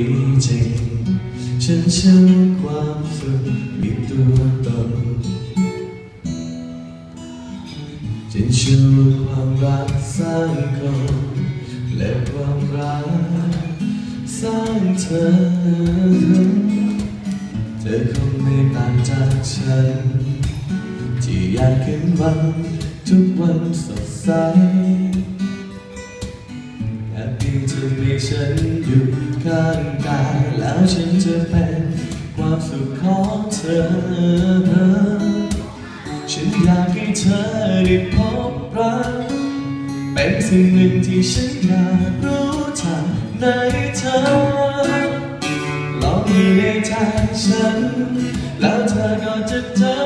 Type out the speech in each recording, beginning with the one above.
จริง ฉันเชื่อความสุขมีตัวตนฉันเชื่อความรักสร้างคนและความรักสร้างเธอ เธอคงไม่ต่างจากฉัน ที่อยากขึ้นวันทุกวันสดใสแค่เพียงเธอมีฉันอยู่ ข้างกายแล้วฉันจะเป็นความสุขของเธอ ฉันอยากให้เธอได้พบรัก เป็นสิ่งหนึ่งที่ฉันอยากรู้ทันในเธอ ลองอยู่ในใจฉัน แล้วเธอก็จะเจอ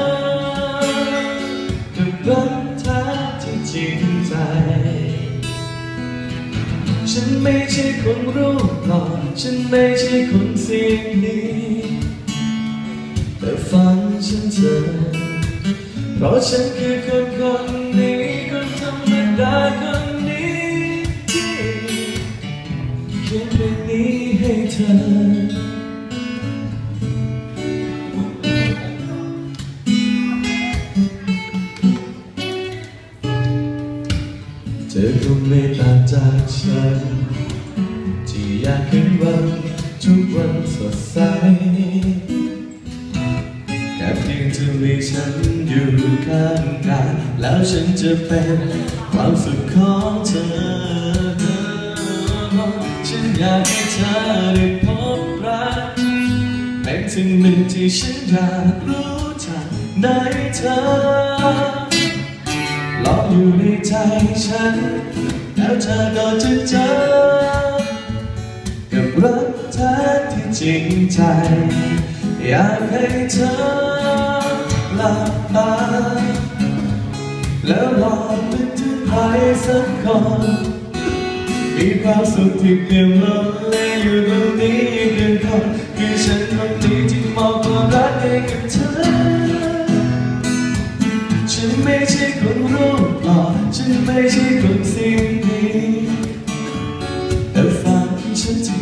กับรักแท้ที่จริง ฉันไม่ใช่คนรูปหล่อฉันไม่ใช่คนเสียงดีแต่ฟังฉันเถอะเพราะฉันคือคนคนนี้คนธรรมดาคนนี้ที่เขียนเพลงนี้ให้เธอ ธอคงไม่ต่างจากฉัน ที่อยากขึ้นวันทุกวันสดใสแค่เพียงเธอมีฉันอยู่ข้างกายแล้วฉันจะเป็นความสุขของเธอฉันอยากให้เธอได้พบรักเป็นสิ่งหนึ่งที่ฉันอยากรู้จักในเธอ อยู่ในใจฉัน แล้วเธอก็จะเจอ กับรักแท้ที่จริงใจ อยากให้เธอหลับตาแล้วลองนึกถึงใครสักคนมีความสุขที่เปลี่ยนลมเลอยู่ตรงนี้เพียงคนคือฉันคนนี้ที่ ต่อฉันไม่ใช่คนสิ่งดีแต่ฝันฉันที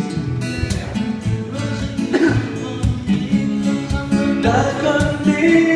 แต่คนนี้